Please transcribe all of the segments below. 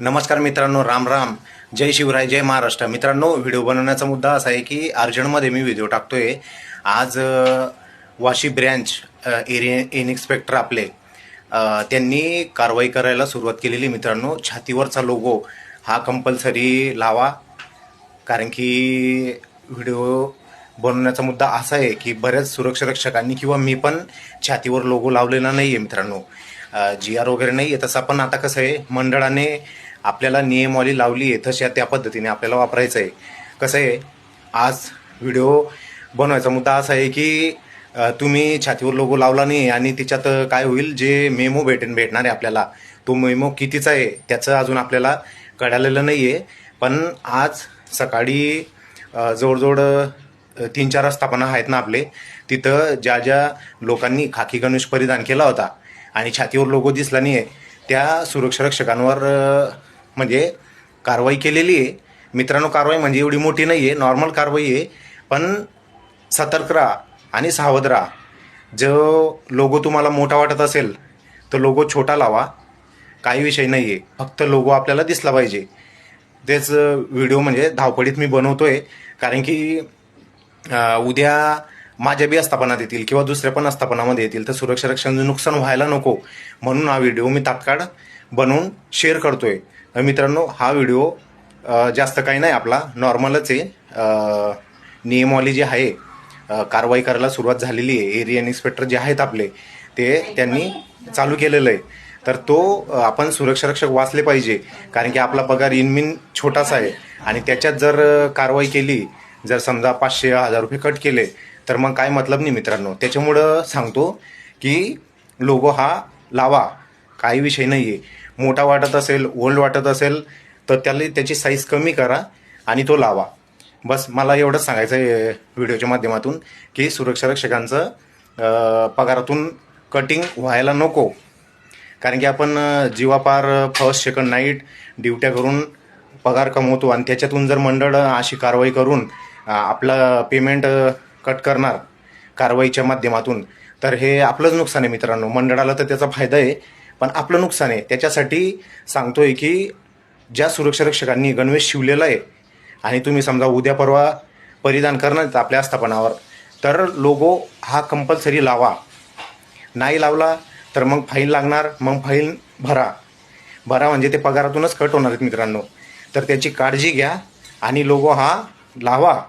नमस्कार मित्रांनो राम राम. जय शिवराय जय महाराष्ट्र. मित्रांनो व्हिडिओ बनवण्याचा मुद्दा असा आहे की अर्जंटमध्ये मी व्हिडिओ टाकतोय. आज Vashi branch area in inspector आपले त्यांनी कारवाई करायला सुरुवात केलेली मित्रांनो. छातीवरचा लोगो हा कंपल्सरी लावा. कारण की व्हिडिओ बनवण्याचा मुद्दा असा आहे की बऱ्याच सुरक्षारक्षकांनी किंवा मी पण छातीवर लोगो लावलेला नाही आहे मित्रांनो. जी आर वगैरे नाही आहे तसं पण आता कसं आहे मंडळाने आपल्याला नियमावली लावली आहे तशा त्या पद्धतीने आपल्याला वापरायचं आहे. कसं आहे आज व्हिडिओ बनवायचा मुद्दा असा आहे की तुम्ही छातीवर लोगो लावला नाही आणि त्याच्यात काय होईल जे मेमो भेटेन भेटणार आहे आपल्याला तो मेमो कितीचा आहे त्याचं अजून आपल्याला कळालेलं नाही आहे. पण आज सकाळी जवळजवळ तीन चार स्थापना आहेत ना आपले तिथं ज्या ज्या लोकांनी खाकी गणेश परिधान केला होता आणि छातीवर लोगो दिसला नाही आहे त्या सुरक्षारक्षकांवर रक्षकांवर म्हणजे कारवाई केलेली आहे. मित्रांनो कारवाई म्हणजे एवढी मोठी नाही आहे नॉर्मल कारवाई आहे. पण सतर्क राहा आणि सावध राहा. जो लोगो तुम्हाला मोठा वाटत असेल तर लोगो छोटा लावा. काही विषय नाही आहे फक्त लोगो आपल्याला दिसला पाहिजे. तेच व्हिडिओ म्हणजे धावपडीत मी बनवतो आहे कारण की उद्या माझ्या बी आस्थापनात येतील किंवा दुसऱ्या पण आस्थापनामध्ये येतील तर सुरक्षा रक्षणाचं नुकसान व्हायला नको. म्हणून हा व्हिडिओ मी तात्काळ बनवून शेअर करतोय. आहे मित्रांनो हा व्हिडिओ जास्त काही नाही आपला नॉर्मलच आहे. अ, जी आहे कारवाई करायला सुरुवात झालेली आहे. एरिया इन्स्पेक्टर जे आहेत आपले ते त्यांनी चालू केलेलं आहे. तर तो आपण सुरक्षारक्षक वाचले पाहिजे. कारण की आपला पगार इनमिन छोटासा आहे. आणि त्याच्यात जर कारवाई केली जर समजा पाचशे हजार रुपये कट केले तर मग काय मतलब नाही मित्रांनो. त्याच्यामुळं सांगतो की लोगो हा लावा. काही विषय नाही आहे मोठा वाटत असेल ओल्ड वाटत असेल तर त्याला त्याची साईज कमी करा आणि तो लावा. बस मला एवढंच सांगायचं आहे व्हिडिओच्या माध्यमातून की सुरक्षारक्षकांचं रक्षकांचं पगारातून कटिंग व्हायला नको. कारण की आपण जीवापार फर्स्ट सेकंड नाईट ड्युट्या करून पगार कमवतो आणि त्याच्यातून जर मंडळ अशी कारवाई करून आपलं पेमेंट कट करणार कारवाईच्या माध्यमातून. तर हे आपलंच नुकसान आहे मित्रांनो. मंडळाला तर त्याचा फायदा आहे पण आपलं नुकसान आहे. त्याच्यासाठी सांगतोय की ज्या सुरक्षारक्षकांनी गणवेश शिवलेला आहे आणि तुम्ही समजा उद्या परवा परिधान करणार आपल्या आस्थापनावर तर लोगो हा कंपल्सरी लावा. नाही लावला तर मग फाईन लागणार मग फाईन भरा. भरा म्हणजे ते पगारातूनच कट होणार आहेत मित्रांनो. तर त्याची काळजी घ्या आणि लोगो हा लावा.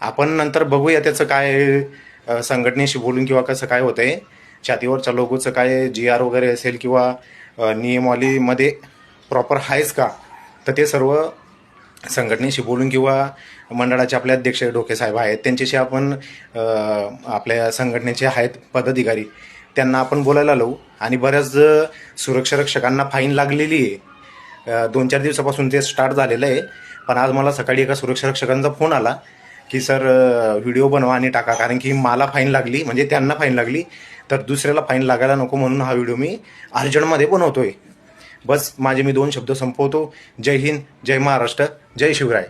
आपण नंतर बघूया त्याचं काय संघटनेशी बोलून किंवा कसं काय होतं आहे छातीवरच्या लोगोचं काय जी आर वगैरे असेल किंवा नियमावलीमध्ये प्रॉपर आहेच का? तर ते सर्व संघटनेशी बोलून किंवा मंडळाचे आपले अध्यक्ष डोके साहेब आहेत त्यांच्याशी आपण आपल्या संघटनेचे आहेत पदाधिकारी त्यांना आपण बोलायला लावू. आणि बऱ्याच सुरक्षारक्षकांना फाईन लागलेली आहे. दोन चार दिवसापासून ते स्टार्ट झालेलं आहे. पण आज मला सकाळी एका सुरक्षारक्षकांचा फोन आला. की सर व्हिडिओ बनवा आणि टाका. कारण की मला फाईन लागली म्हणजे त्यांना फाईन लागली तर दुसऱ्याला फाईन लागायला नको म्हणून हा व्हिडिओ मी अर्जंटमध्ये बनवतोय. बस माझे मी दोन शब्द संपवतो. जय हिंद जय महाराष्ट्र जय शिवराय.